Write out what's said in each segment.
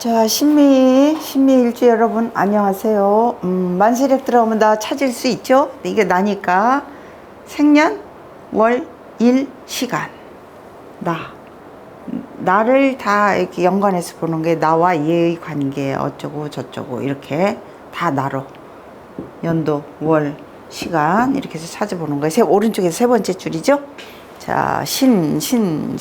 자, 신미, 신미 일주 여러분, 안녕하세요. 음, 만세력 들어오면 나 찾을 수 있죠? 이게 나니까. 생년, 월, 일, 시간. 나. 나를 다 이렇게 연관해서 보는 게 나와 얘의 관계, 어쩌고 저쩌고, 이렇게 다 나로. 연도, 월, 시간, 이렇게 해서 찾아보는 거예요. 세, 오른쪽에 세 번째 줄이죠? 자, 신, 신,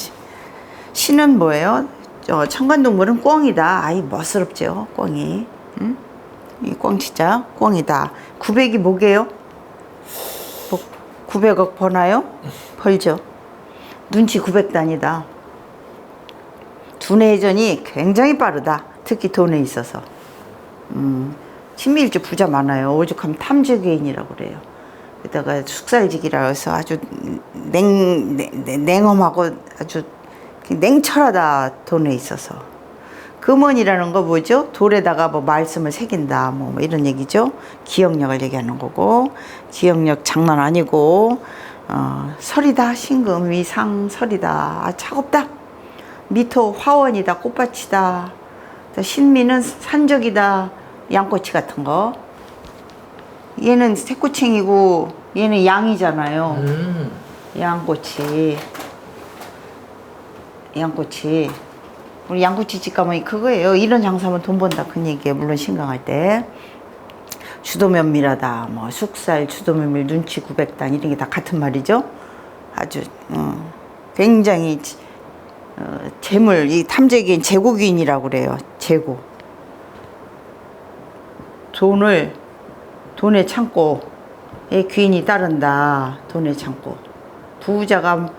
신은 뭐예요? 저 청관동물은 꿩이다. 아이 멋스럽죠, 꿩이. 응? 이꿩 진짜 꿩이다. 900이 뭐게요? 뭐 900억 버나요? 벌죠. 눈치 900단이다. 두뇌 회전이 굉장히 빠르다. 특히 돈에 있어서. 음, 친밀주 부자 많아요. 오죽하면 탐지개인이라고 그래요. 게다가 숙살직이라 해서 아주 냉, 냉, 냉엄하고 아주 냉철하다 돈에 있어서. 금원이라는 거 뭐죠? 돌에다가 뭐 말씀을 새긴다 뭐, 뭐 이런 얘기죠. 기억력을 얘기하는 거고 기억력 장난 아니고 어, 설이다 신금 위상 설이다. 아 차갑다. 미토 화원이다 꽃밭이다. 또 신미는 산적이다. 양꼬치 같은 거. 얘는 새꼬챙이고 얘는 양이잖아요. 음. 양꼬치 양꼬치. 우리 양꼬치 집 가면 그거예요. 이런 장사하면 돈 번다. 그 얘기예요. 물론 신강할 때. 주도면밀하다. 뭐 숙살 주도면밀 눈치 900단 이런 게 다 같은 말이죠. 아주 어, 굉장히 어, 재물 이 탐재기인 재고기인이라고 그래요. 재고. 돈을 돈의 창고에 귀인이 따른다. 돈의 창고. 부자가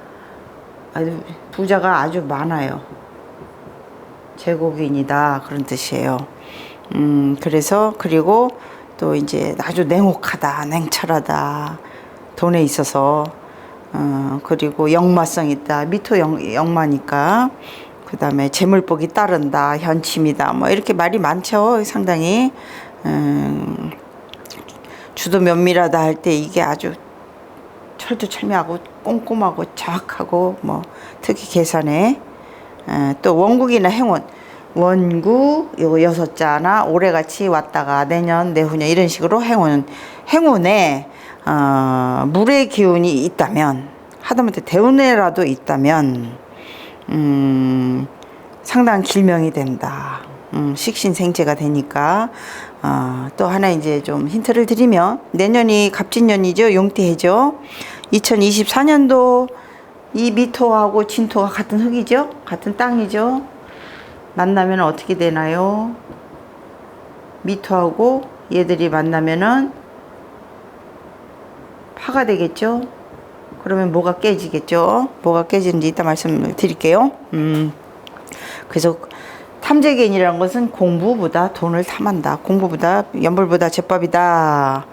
아주 부자가 아주 많아요. 제국인이다 그런 뜻이에요. 음 그래서 그리고 또 이제 아주 냉혹하다, 냉철하다 돈에 있어서 어 그리고 역마성 있다, 미토 역, 역마니까 그 다음에 재물복이 따른다, 현침이다 뭐 이렇게 말이 많죠 상당히 음, 주도 면밀하다 할 때 이게 아주 철두철미하고 꼼꼼하고 정확하고 뭐 특히 계산에 에, 또 원국이나 행운 원구 요거 여섯 자나 올해같이 왔다가 내년 내후년 이런 식으로 행운 행운에 어, 물의 기운이 있다면 하다못해 대운에라도 있다면 음, 상당한 길명이 된다. 음, 식신생재가 되니까 어, 또 하나 이제 좀 힌트를 드리면 내년이 갑진년이죠 용태해죠. 2024년도 이 미토하고 진토가 같은 흙이죠? 같은 땅이죠? 만나면 어떻게 되나요? 미토하고 얘들이 만나면은 파가 되겠죠? 그러면 뭐가 깨지겠죠? 뭐가 깨지는지 이따 말씀을 드릴게요. 음. 그래서 탐재개인이라는 것은 공부보다 돈을 탐한다. 공부보다 연불보다 제법이다.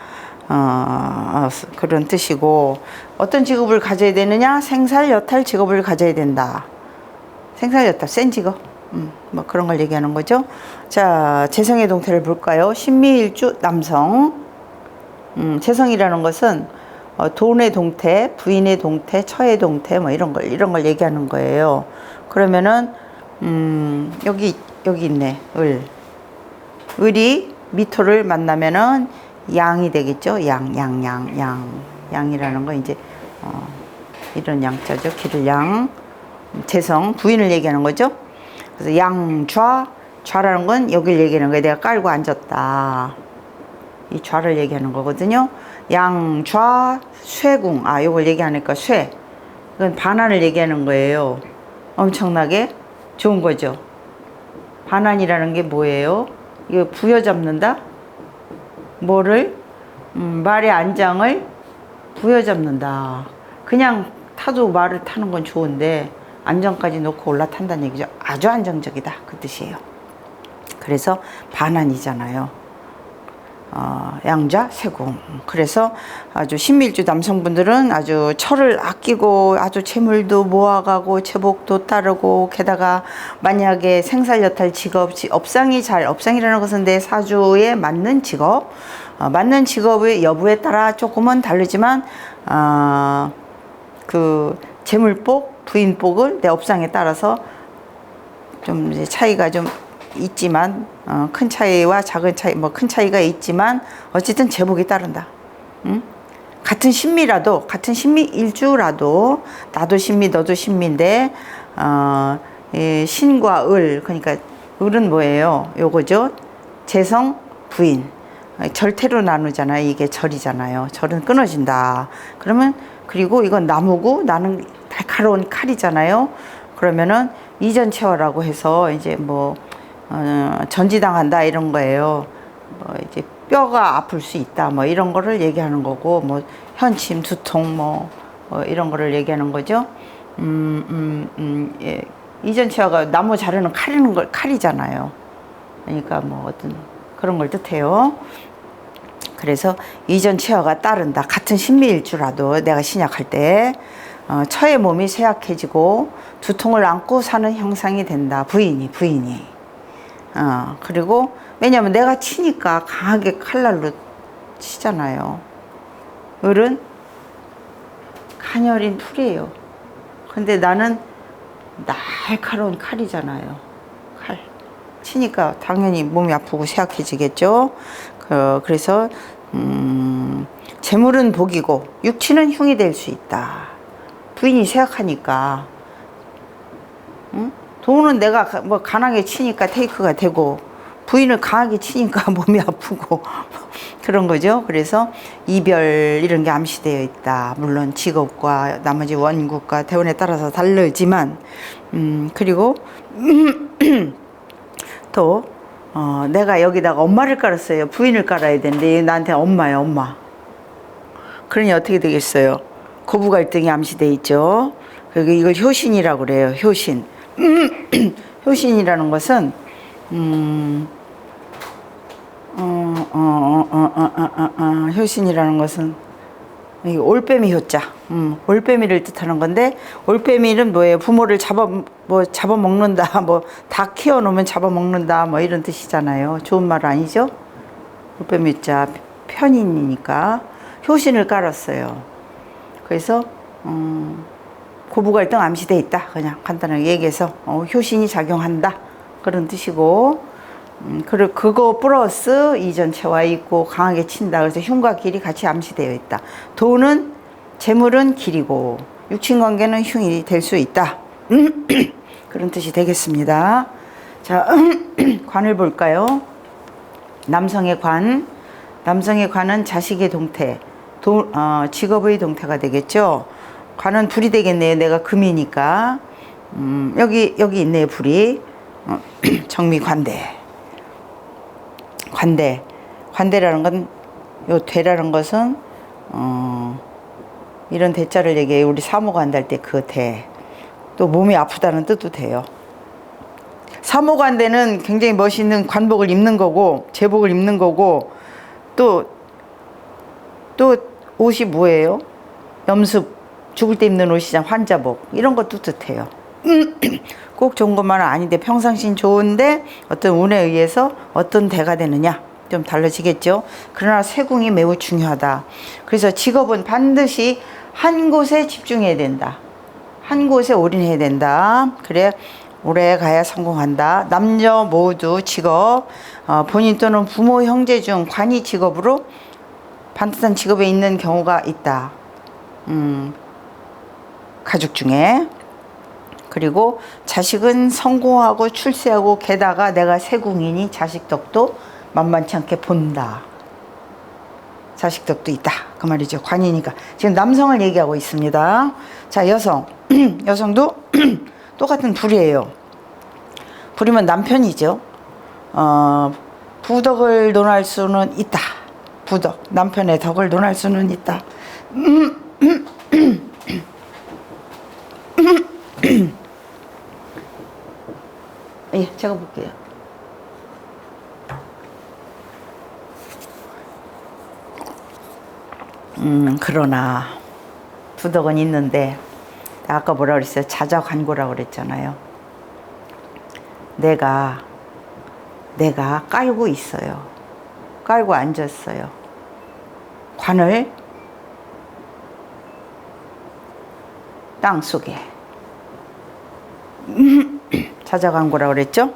어, 그런 뜻이고 어떤 직업을 가져야 되느냐? 생살 여탈 직업을 가져야 된다. 생살 여탈 센 직업. 음, 뭐 그런 걸 얘기하는 거죠. 자, 재성의 동태를 볼까요? 신미일주 남성. 음, 재성이라는 것은 어, 돈의 동태, 부인의 동태, 처의 동태 뭐 이런 걸 이런 걸 얘기하는 거예요. 그러면은 음, 여기, 여기 있네, 을. 을이 미토를 만나면은 양이 되겠죠? 양, 양, 양, 양. 양이라는 거 이제, 어, 이런 양자죠. 길을 양. 재성, 부인을 얘기하는 거죠. 그래서 양 좌, 좌라는 건 여길 얘기하는 거예요. 내가 깔고 앉았다. 이 좌를 얘기하는 거거든요. 양 좌, 쇠궁. 아, 요걸 얘기하니까 쇠. 이건 반환을 얘기하는 거예요. 엄청나게. 좋은 거죠. 반환이라는 게 뭐예요? 이거 부여잡는다? 뭐를? 음, 말의 안장을 부여잡는다. 그냥 타도 말을 타는 건 좋은데 안정까지 놓고 올라탄다는 얘기죠. 아주 안정적이다. 그 뜻이에요. 그래서 반환이잖아요. 어, 양자 세공. 그래서 아주 신밀주 남성분들은 아주 철을 아끼고 아주 재물도 모아가고 제복도 따르고 게다가 만약에 생살여탈 직업, 업상이 잘 업상이라는 것은 내 사주에 맞는 직업, 어, 맞는 직업의 여부에 따라 조금은 다르지만 어, 그 재물복, 부인복을 내 업상에 따라서 좀 이제 차이가 좀 있지만 어, 큰 차이와 작은 차이 뭐 큰 차이가 있지만 어쨌든 제복이 따른다. 응? 같은 신미라도 같은 신미일주라도 나도 신미 너도 신미인데 어, 이 신과 을 그러니까 을은 뭐예요? 요거죠. 재성 부인 절태로 나누잖아요. 이게 절이잖아요. 절은 끊어진다. 그러면 그리고 이건 나무고 나는 날카로운 칼이잖아요. 그러면은 이전체화라고 해서 이제 뭐 어, 전지당한다 이런 거예요. 뭐 이제 뼈가 아플 수 있다 뭐 이런 거를 얘기하는 거고 뭐 현침 두통 뭐, 뭐 이런 거를 얘기하는 거죠. 음, 음, 음, 예. 이전체화가 나무 자르는 칼이는 걸 칼이잖아요. 그러니까 뭐 어떤 그런 걸 뜻해요. 그래서 이전 체화가 따른다. 같은 신미일주라도 내가 신약할 때 어, 처의 몸이 쇠약해지고 두통을 안고 사는 형상이 된다. 부인이 부인이. 어, 그리고 왜냐면 내가 치니까 강하게 칼날로 치잖아요. 을은 가녀린 풀이에요. 근데 나는 날카로운 칼이잖아요. 칼. 치니까 당연히 몸이 아프고 쇠약해지겠죠. 그, 그래서 음, 재물은 복이고 육치는 흉이 될 수 있다. 부인이 쇠약하니까 응? 돈은 내가 가- 뭐 강하게 치니까 테이크가 되고 부인을 강하게 치니까 몸이 아프고 그런 거죠. 그래서 이별 이런 게 암시되어 있다. 물론 직업과 나머지 원국과 대원에 따라서 다르지만 음, 그리고 또 어, 내가 여기다가 엄마를 깔았어요. 부인을 깔아야 되는데 얘 나한테 엄마야 엄마. 그러니 어떻게 되겠어요? 고부 갈등이 암시돼 있죠. 그리고 이걸 효신이라고 그래요. 효신. 음, 효신이라는 것은 음, 어, 어, 어, 효신이라는 것은 올빼미 효자, 음, 올빼미를 뜻하는 건데 올빼미는 뭐예요? 부모를 잡아 뭐 잡아 먹는다, 뭐 다 키워 놓으면 잡아 먹는다, 뭐 이런 뜻이잖아요. 좋은 말 아니죠? 올빼미 효자 편인이니까 효신을 깔았어요. 그래서 음. 고부 갈등 암시돼 있다. 그냥 간단하게 얘기해서 어, 효신이 작용한다 그런 뜻이고 음, 그리고 그거 플러스 이전체와 있고 강하게 친다. 그래서 흉과 길이 같이 암시되어 있다. 돈은 재물은 길이고 육친 관계는 흉이 될 수 있다. 그런 뜻이 되겠습니다. 자, 관을 볼까요? 남성의 관, 남성의 관은 자식의 동태, 도, 어, 직업의 동태가 되겠죠. 관은 불이 되겠네요. 내가 금이니까. 음, 여기 여기 있네요. 불이 어, 정미 관대. 관대. 관대라는 건, 요 대라는 것은, 어, 이런 대자를 얘기해요. 우리 한다할 때그 대. 또 몸이 아프다는 뜻도 돼요. 사모관대는 굉장히 멋있는 관복을 입는 거고, 제복을 입는 거고, 또, 또 옷이 뭐예요? 염습, 죽을 때 입는 옷이잖아. 환자복. 이런 것도 뜻해요. 꼭 좋은 것만은 아닌데 평상시는 좋은데 어떤 운에 의해서 어떤 대가 되느냐 좀 달라지겠죠. 그러나 세궁이 매우 중요하다. 그래서 직업은 반드시 한 곳에 집중해야 된다. 한 곳에 올인해야 된다. 그래 오래 가야 성공한다. 남녀 모두 직업 어, 본인 또는 부모 형제 중 관이 직업으로 반듯한 직업에 있는 경우가 있다. 음, 가족 중에 그리고 자식은 성공하고 출세하고 게다가 내가 세궁이니 자식 덕도 만만치 않게 본다. 자식 덕도 있다. 그 말이죠. 관이니까. 지금 남성을 얘기하고 있습니다. 자, 여성. 여성도 똑같은 불이에요. 불이면 남편이죠. 어, 부덕을 논할 수는 있다. 부덕. 남편의 덕을 논할 수는 있다. 예, 제가 볼게요. 음, 그러나 부덕은 있는데 아까 뭐라 그랬어요? 자자관고라고 그랬잖아요. 내가 내가 깔고 있어요. 깔고 앉았어요. 관을 땅 속에 자자광고라 그랬죠?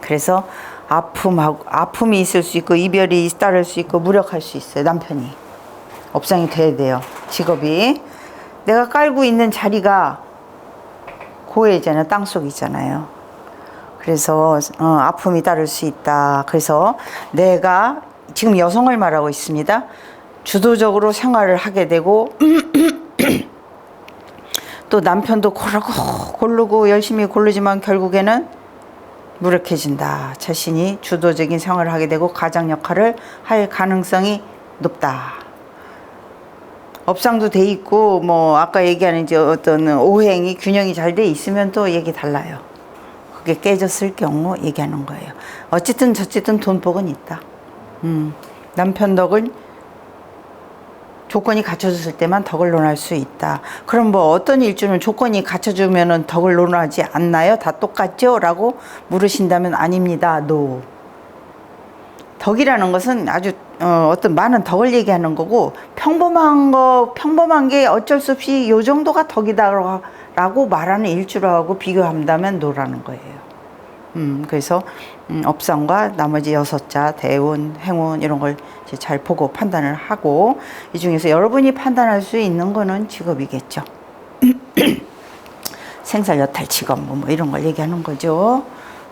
그래서 아픔하고 아픔이 있을 수 있고 이별이 따를 수 있고 무력할 수 있어요. 남편이 업상이 돼야 돼요. 직업이 내가 깔고 있는 자리가 고해잖아요. 땅 속이잖아요. 그래서 어, 아픔이 따를 수 있다. 그래서 내가 지금 여성을 말하고 있습니다. 주도적으로 생활을 하게 되고 또 남편도 고르고 고르고 열심히 고르지만 결국에는 무력해진다. 자신이 주도적인 생활을 하게 되고 가장 역할을 할 가능성이 높다. 업상도 돼 있고 뭐 아까 얘기하는 이제 어떤 오행이 균형이 잘 돼 있으면 또 얘기 달라요. 그게 깨졌을 경우 얘기하는 거예요. 어쨌든 저쨌든 돈복은 있다. 음, 남편 덕을 조건이 갖춰졌을 때만 덕을 논할 수 있다. 그럼 뭐 어떤 일주는 조건이 갖춰주면은 덕을 논하지 않나요? 다 똑같죠? 라고 물으신다면 아닙니다. 노. 덕이라는 것은 아주 어, 어떤 많은 덕을 얘기하는 거고 평범한 거 평범한 게 어쩔 수 없이 요 정도가 덕이다라고 말하는 일주라고 비교한다면 노라는 거예요. 음, 그래서 음, 업상과 나머지 여섯 자 대운, 행운 이런 걸 잘 보고 판단을 하고 이 중에서 여러분이 판단할 수 있는 거는 직업이겠죠. 생살 여탈 직업 뭐, 뭐 이런 걸 얘기하는 거죠.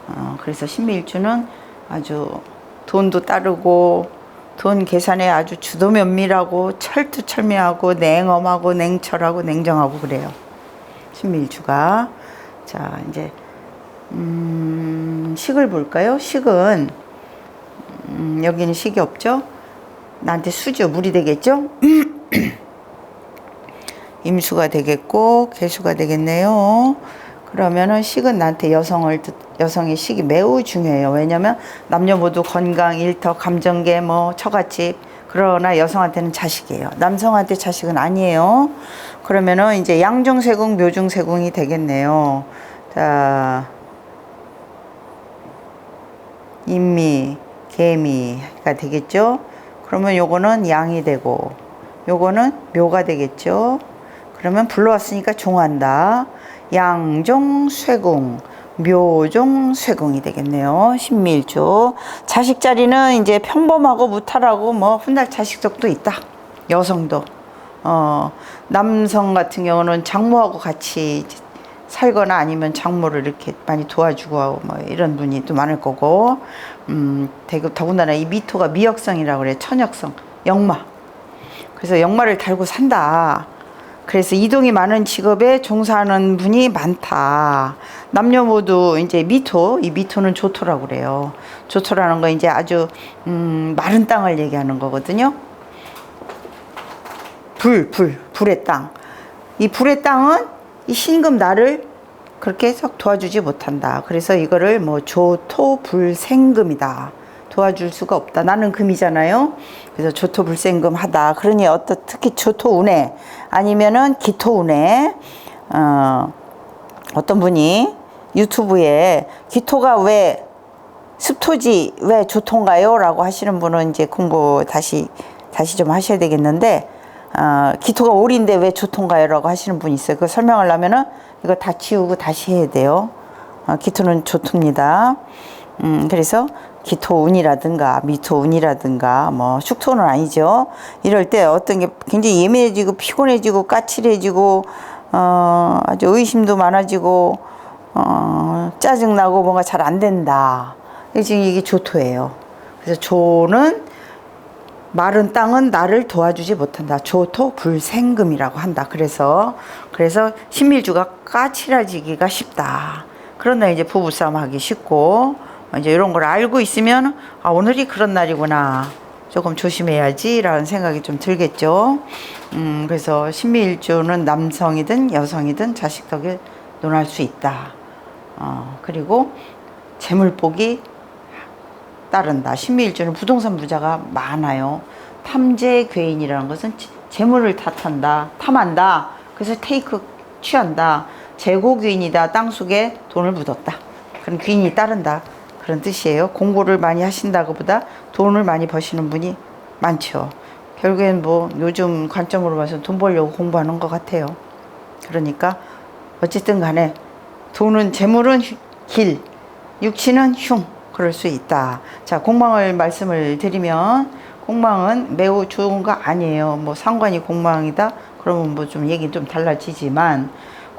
어, 그래서 신미일주는 아주 돈도 따르고 돈 계산에 아주 주도 면밀하고 철두철미하고 냉엄하고 냉철하고 냉정하고 그래요. 신미일주가 자 이제 음, 식을 볼까요? 식은 음, 여기는 식이 없죠. 나한테 수죠. 물이 되겠죠? 임수가 되겠고 개수가 되겠네요. 그러면은 식은 나한테 여성을 뜻- 여성의 식이 매우 중요해요. 왜냐면 남녀 모두 건강, 일터, 감정계, 뭐 처갓집 그러나 여성한테는 자식이에요. 남성한테 자식은 아니에요. 그러면은 이제 양중세궁, 묘중세궁이 되겠네요. 자, 인미, 개미가 되겠죠. 그러면 요거는 양이 되고, 요거는 묘가 되겠죠. 그러면 불러왔으니까 종한다. 양종, 쇠궁, 묘종, 쇠궁이 되겠네요. 신밀조. 자식 자리는 이제 평범하고 무탈하고 뭐 훗날 자식적도 있다. 여성도. 어, 남성 같은 경우는 장모하고 같이 살거나 아니면 장모를 이렇게 많이 도와주고 하고 뭐 이런 분이 또 많을 거고 음 대구 더군다나 이 미토가 미역성이라고 그래 천역성 역마. 그래서 역마를 달고 산다. 그래서 이동이 많은 직업에 종사하는 분이 많다. 남녀 모두 이제 미토 이 미토는 조토라고 그래요. 조토라는 거 이제 아주 음 마른 땅을 얘기하는 거거든요. 불, 불, 불의 땅. 이 불의 땅은 이 신금 나를 그렇게 썩 도와주지 못한다. 그래서 이거를 뭐 조토불생금이다. 도와줄 수가 없다. 나는 금이잖아요. 그래서 조토불생금 하다. 그러니 어떤 특히 조토운에 아니면은 기토운에 어, 어떤 분이 유튜브에 기토가 왜 습토지 왜 조토인가요? 라고 하시는 분은 이제 공부 다시 다시 좀 하셔야 되겠는데 어, 기토가 오리인데 왜 조토인가요? 라고 하시는 분이 있어요. 그 설명을 하면은 이거 다 지우고 다시 해야 돼요. 어, 기토는 조토입니다. 음, 그래서 기토운이라든가 미토운이라든가 뭐 축토는 아니죠. 이럴 때 어떤 게 굉장히 예민해지고 피곤해지고 까칠해지고 어, 아주 의심도 많아지고 어, 짜증나고 뭔가 잘 안 된다. 지금 이게 조토예요. 그래서 조는 마른 땅은 나를 도와주지 못한다. 조토 불생금이라고 한다. 그래서 그래서 신밀주가 까칠해지기가 쉽다. 날 이제 부부싸움 하기 쉽고 이제 이런 걸 알고 있으면 아 오늘이 그런 날이구나. 조금 조심해야지라는 생각이 좀 들겠죠. 음, 그래서 신미일주는 남성이든 여성이든 자식 덕을 논할 수 있다. 어, 그리고 재물복이 따른다. 신미일주는 부동산 부자가 많아요. 탐재 괴인이라는 것은 재- 재물을 탓한다, 탐한다. 그래서 테이크 취한다. 재고 귀인이다. 땅 속에 돈을 묻었다. 그런 귀인이 따른다. 그런 뜻이에요. 공부를 많이 하신다고 보다 돈을 많이 버시는 분이 많죠. 결국엔 뭐 요즘 관점으로 봐서 돈 벌려고 공부하는 것 같아요. 그러니까 어쨌든 간에 돈은 재물은 휴- 길, 육신은 흉. 그럴 수 있다. 자, 공망을 말씀을 드리면 공망은 매우 좋은 거 아니에요. 뭐 상관이 공망이다. 그러면 뭐 좀 얘기 좀 달라지지만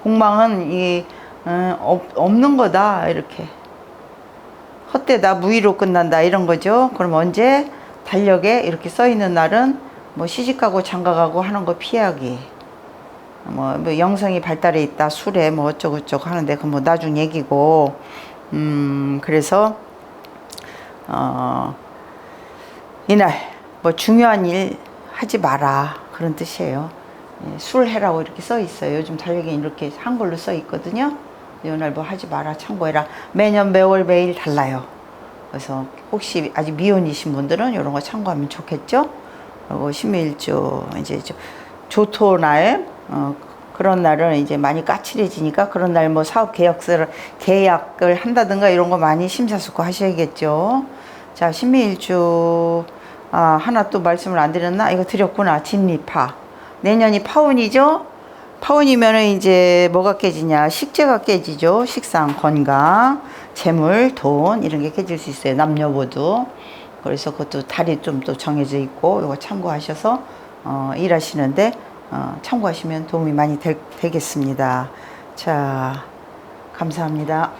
공망은 이 어, 없, 없는 거다 이렇게 헛되다 무의로 끝난다 이런 거죠. 그럼 언제 달력에 이렇게 써 있는 날은 뭐 시집가고 장가가고 하는 거 피하기. 뭐, 뭐 영성이 발달해 있다 술에 뭐 어쩌고 저쩌고 하는데 그뭐 나중 얘기고 음 그래서 어 이날 뭐 중요한 일 하지 마라 그런 뜻이에요. 예, 술 해라고 이렇게 써 있어요. 요즘 달력에 이렇게 한글로 써 있거든요. 이날 뭐 하지 마라 참고해라. 매년 매월 매일 달라요. 그래서 혹시 아직 미혼이신 분들은 이런 거 참고하면 좋겠죠. 그리고 신묘일주 이제 저- 조토 날 어, 그런 날은 이제 많이 까칠해지니까 그런 날 뭐 사업 계약서를 계약을 한다든가 이런 거 많이 심사숙고 하셔야겠죠. 자 신묘일주 아 하나 또 말씀을 안 드렸나? 이거 드렸구나 진리파 내년이 파운이죠. 파운이면은 이제 뭐가 깨지냐? 식재가 깨지죠. 식상, 건강, 재물, 돈 이런 게 깨질 수 있어요. 남녀 모두. 그래서 그것도 달이 좀 또 정해져 있고 이거 참고하셔서 어, 일하시는데 어, 참고하시면 도움이 많이 될, 되겠습니다. 자, 감사합니다.